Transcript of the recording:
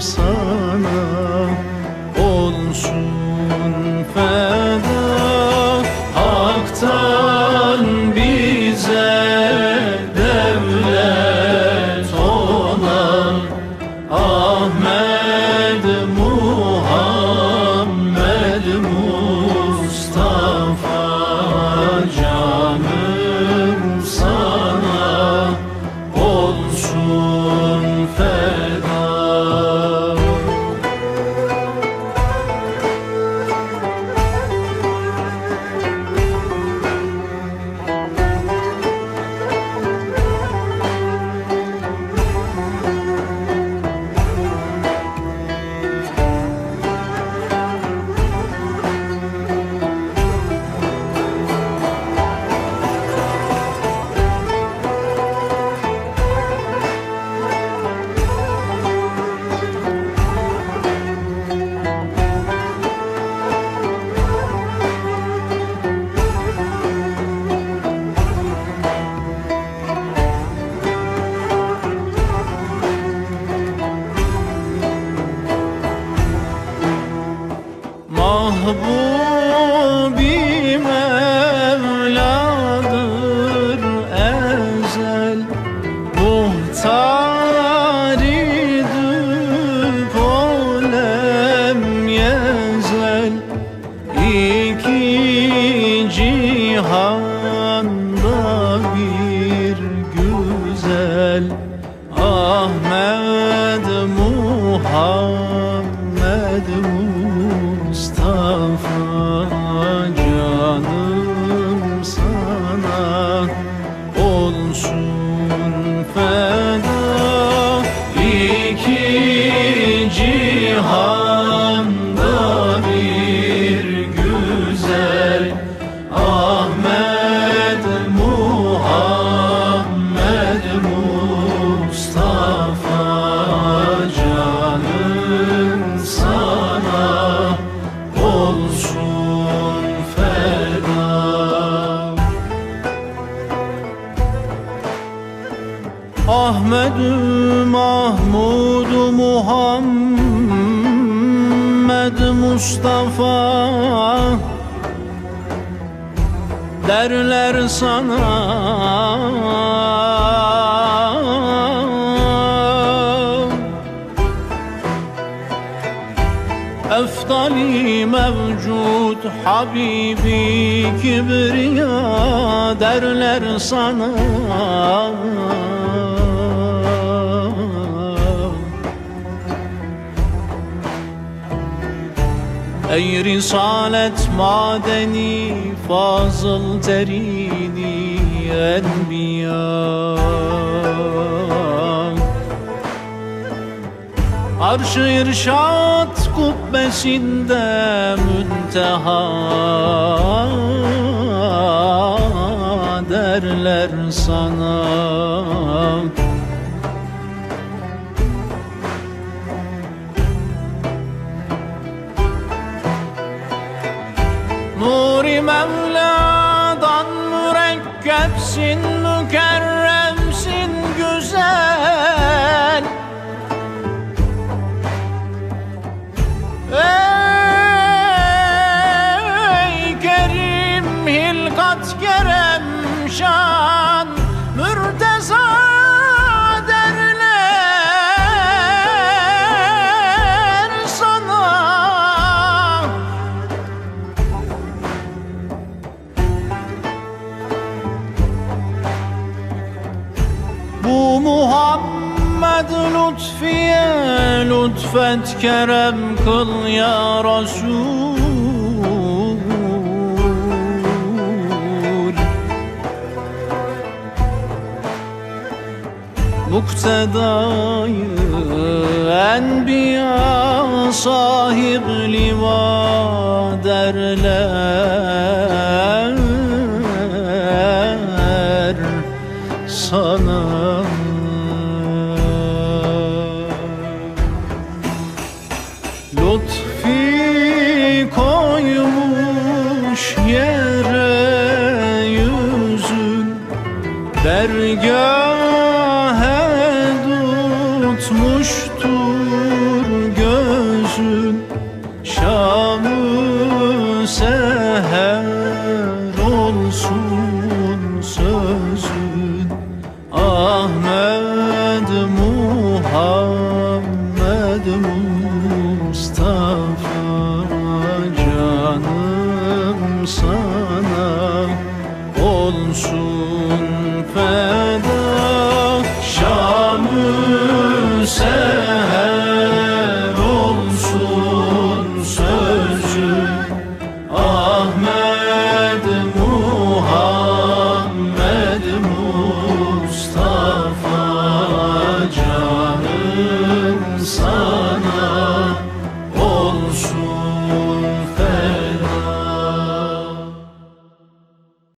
sana olsun feda. Hak'tan bize devlet olan Ahmet Muhammed Mustafa canım sana olsun feda Evladır ezel Muhtari polem yezel. İki Muhammed Mustafa. Derler sana Eftali mevcut Habibi Kibriya. Derler sana Ey Risalet madeni fazıl terini enbiya Arş-ı irşat kubbesinde münteha derler sana 心 Muhammed lütfiye lütfet kerem kıl ya Resul. Muktedayı enbiya sahib liva derler Lütfi koymuş yere yüz Dergahe tutmuştur gözün. Şamı seher olsun sözün. Ahmet Muhammed sana olsun